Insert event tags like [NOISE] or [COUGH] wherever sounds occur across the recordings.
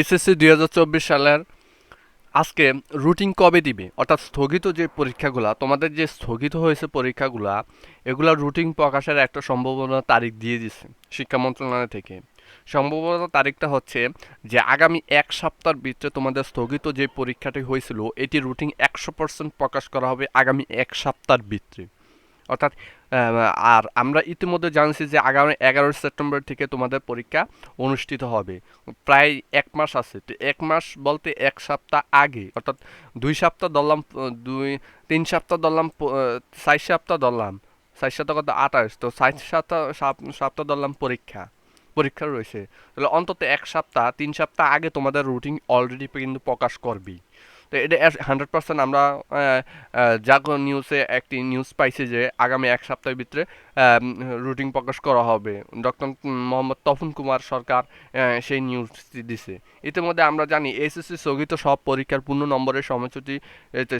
SSC দুই হাজার চব্বিশ সালের আজকে রুটিন কবে দিবে? অর্থাৎ স্থগিত যে পরীক্ষাগুলা, তোমাদের যে স্থগিত হয়েছে পরীক্ষাগুলা, এগুলা রুটিন প্রকাশের একটা সম্ভাবনা তারিখ দিয়ে দিচ্ছে শিক্ষা মন্ত্রণালয় থেকে। সম্ভবত তারিখটা হচ্ছে যে আগামী এক সপ্তাহের ভিতরে তোমাদের স্থগিত যে পরীক্ষাটি হয়েছিল, এটি রুটিন একশো পার্সেন্ট প্রকাশ করা হবে আগামী এক সপ্তাহের ভিতরে। অর্থাৎ আর আমরা ইতিমধ্যে জানছি যে আগামী এগারোই সেপ্টেম্বর থেকে তোমাদের পরীক্ষা অনুষ্ঠিত হবে। প্রায় এক মাস আছে। তো এক মাস বলতে এক সপ্তাহ আগে, অর্থাৎ দুই সপ্তাহ ধরলাম, দুই, তিন সপ্তাহ ধরলাম চার সপ্তাহ ধরলাম, চার সপ্তাহ কত? আঠাশ। তো চার সপ্তাহ সাপ- সপ্তাহ ধরলাম পরীক্ষা পরীক্ষা রয়েছে। তাহলে অন্তত এক সপ্তাহ, তিন সপ্তাহ আগে তোমাদের রুটিন অলরেডি কিন্তু প্রকাশ করবি তো এটা হান্ড্রেড পার্সেন্ট আমরা জাগো নিউজে একটি নিউজ পাইছি যে, আগামী এক সপ্তাহের ভিতরে রুটিন প্রকাশ করা হবে। ডক্টর মোহাম্মদ তপন কুমার সরকার সেই নিউজটি দিছে। ইতিমধ্যে আমরা জানি, এসএসসি স্থগিত সব পরীক্ষার পূর্ণ নম্বরের সময়সূচি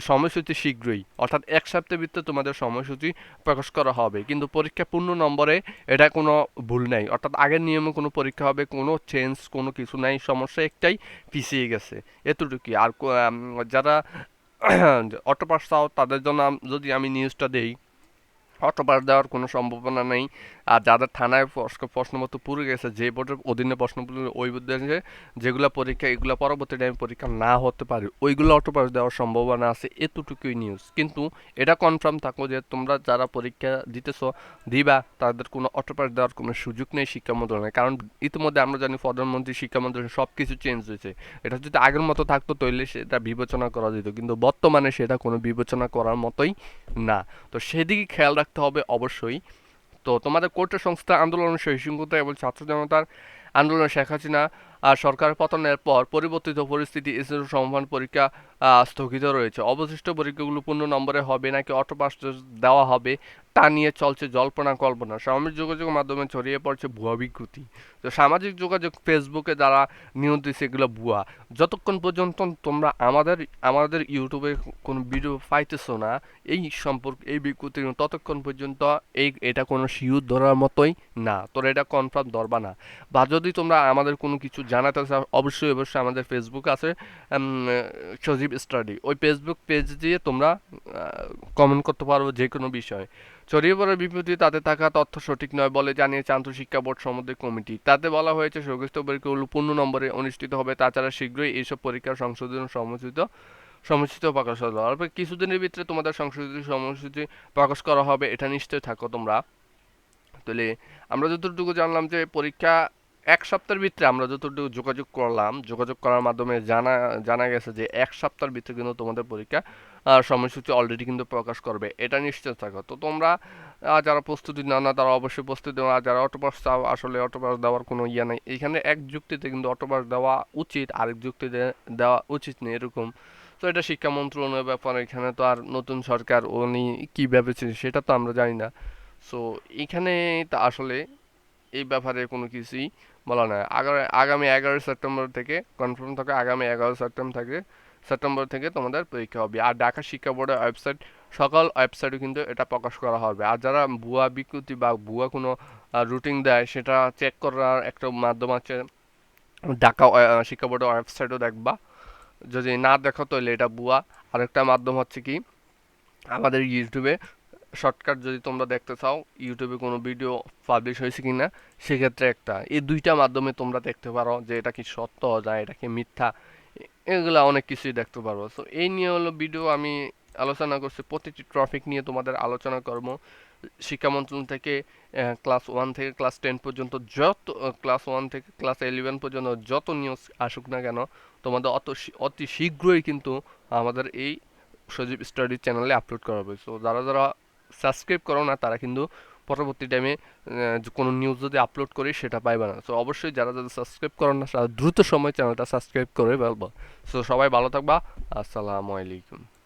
সময়সূচি শীঘ্রই, অর্থাৎ এক সপ্তাহের ভিতরে তোমাদের সময়সূচি প্রকাশ করা হবে। কিন্তু পরীক্ষা পূর্ণ নম্বরে এটা কোনো ভুল নাই। অর্থাৎ আগের নিয়মে কোনো পরীক্ষা হবে, কোনো চেঞ্জ কোনো কিছু নাই। সমস্যা একটাই, পিছিয়ে গেছে। এতটুকুই। আর যারা [COUGHS] অটো পাস চাও, তাদের জন্য যদি আমি নিউজটা দেই পাস দেওয়ার কোনো সম্ভাবনা নেই। আর যাদের থানায় প্রশ্ন প্রশ্নপত্র পুরো গেছে, যে বোর্ডের অধীনে প্রশ্নপত্র ওই বোর্ডে যেগুলো পরীক্ষা, এগুলো পরবর্তী টাইমে পরীক্ষা না হতে পারে, ওইগুলো অটো পাস দেওয়ার সম্ভাবনা আছে, এতটুকুই নিউজ কিন্তু এটা কনফার্ম থাকো যে, তোমরা যারা পরীক্ষা দিতেছ, দিবা, তাদের কোনো অটো পাস দেওয়ার কোনো সুযোগ নেই শিক্ষা মন্ত্রণালয়ে। কারণ ইতিমধ্যে আমরা জানি প্রধানমন্ত্রী, শিক্ষা মন্ত্রণালয় সব কিছু চেঞ্জ হয়েছে। এটা যদি আগের মতো থাকতো তাহলে সেটা বিবেচনা করা যেত। কিন্তু বর্তমানে সেটা কোনো বিবেচনা করার মতোই না। তো সেদিকে খেয়াল রাখতে হবে অবশ্যই। তো তোমাদের কোর্টের সংস্থা আন্দোলন সহিষ্ণুতা এবং ছাত্র জনতার আন্দোলন শেখ হাসিনা আর সরকার পতনের পর পরিবর্তিত পরিস্থিতি এসএসসি সমাধান পরীক্ষা স্থগিত রয়েছে। অবশিষ্ট পরীক্ষাগুলো পূর্ণ নম্বরে হবে নাকি অটো পাস দেওয়া হবে তা নিয়ে চলছে জল্পনা কল্পনা। সামাজিক যোগাযোগ মাধ্যমে ছড়িয়ে পড়ছে ভুয়া বিকৃতি। তো সামাজিক যোগাযোগ, ফেসবুকে যারা নিউজ দিচ্ছে এগুলো ভুয়া। যতক্ষণ পর্যন্ত তোমরা আমাদের আমাদের ইউটিউবে কোনো ভিডিও পাইতেছো না, এই সম্পর্কে, এই বিকৃতি, ততক্ষণ পর্যন্ত এই, এটা কোনো শিউর ধরার মতোই না। তোরা এটা কনফার্ম ধরবা না। বা যদি তোমরা আমাদের কোনো কিছু জানাতে অবশ্যই অবশ্যই আমাদের ফেসবুক আছে সজীব স্টাডি। ওই ফেসবুক পেজ দিয়ে তোমরা কমেন্ট করতে পারো যে কোনো বিষয়। ছড়িয়ে পড়ার বিপত্তি তাতে থাকা তথ্য সঠিক নয় বলে জানিয়েছে আন্তঃশিক্ষা বোর্ড সম্বন্ধে কমিটি। তাতে বলা হয়েছে সংশ্লিষ্ট পরীক্ষাগুলো পূর্ণ নম্বরে অনুষ্ঠিত হবে। তাছাড়া শীঘ্রই এইসব পরীক্ষার সংশোধন সমুচিত সমুচিত প্রকাশ অল্প কিছুদিনের ভিতরে তোমাদের সংশোধিত সময়সূচি প্রকাশ করা হবে, এটা নিশ্চয় থাকো তোমরা। তাহলে আমরা যতটুকু জানলাম যে পরীক্ষা এক সপ্তাহের ভিতরে আমরা যতটুকু যোগাযোগ করলাম, যোগাযোগ করার মাধ্যমে জানা জানা গেছে যে এক সপ্তাহের ভিতরে কিন্তু তোমাদের পরীক্ষা সময়সূচি অলরেডি কিন্তু প্রকাশ করবে। এটা নিশ্চিত থাকো। তো তোমরা যারা প্রস্তুতি নাও না, তারা অবশ্যই প্রস্তুতি আর যারা অটোপাস চাও, আসলে অটোপাস দেওয়ার কোনো ইয়ে নেই। এখানে এক যুক্তিতে কিন্তু অটোপাস দেওয়া উচিত, আরেক যুক্তিতে দেওয়া উচিত নেই, এরকম। তো এটা শিক্ষা মন্ত্রণালয়ের ব্যাপার, এখানে তো আর নতুন সরকার উনি কী ভেবেছে, সেটা তো আমরা জানি না। সো এখানে তা আসলে এই ব্যাপারে কোনো কিছুই বলা নয় আগামী এগারোই সেপ্টেম্বর থেকে কনফার্ম থাকে, আগামী এগারো সেপ্টেম্বর থেকে সেপ্টেম্বর থেকে তোমাদের পরীক্ষা হবে। আর ঢাকা শিক্ষা বোর্ডের ওয়েবসাইট সকল ওয়েবসাইটে কিন্তু এটা প্রকাশ করা হবে। আর যারা ভুয়া বিকৃতি বা ভুয়া কোনো রুটিন দেয়, সেটা চেক করার একটা মাধ্যম আছে। ঢাকা শিক্ষা বোর্ডের ওয়েবসাইটও দেখবা। যদি না দেখো তাহলে এটা ভুয়া। আরেকটা মাধ্যম হচ্ছে কি? আমাদের ইউটিউবে শর্টকাট যদি তোমরা দেখতে চাও, ইউটিউবে কোনো ভিডিও পাবলিশ হয়েছে কি না সেক্ষেত্রে একটা। এই দুইটা মাধ্যমে তোমরা দেখতে পারো যে এটা কি সত্য, না এটা কি মিথ্যা এগুলো অনেক কিছুই দেখতে পারব তো এই নিয়ে হলো ভিডিও আমি আলোচনা করছি। প্রতিটি টপিক নিয়ে তোমাদের আলোচনা করব। শিক্ষা মন্ত্রণালয় থেকে ক্লাস ওয়ান থেকে ক্লাস টেন পর্যন্ত যত ক্লাস ওয়ান থেকে ক্লাস ইলেভেন পর্যন্ত যত নিউজ আসুক না কেন, তোমাদের অত অতি শীঘ্রই কিন্তু আমাদের এই সজীব স্টাডি চ্যানেলে আপলোড করা হবে। সো যারা যারা সাবস্ক্রাইব করো না, তারা কিন্তু পরবর্তী টাইমে কোনো নিউজ যদি আপলোড করি সেটা পাইবে না। সো অবশ্যই যারা যারা সাবস্ক্রাইব করো না, তারা দ্রুত সময় চ্যানেলটা সাবস্ক্রাইব করে ফেলব। সো সবাই ভালো থাকবা। আসসালামু আলাইকুম।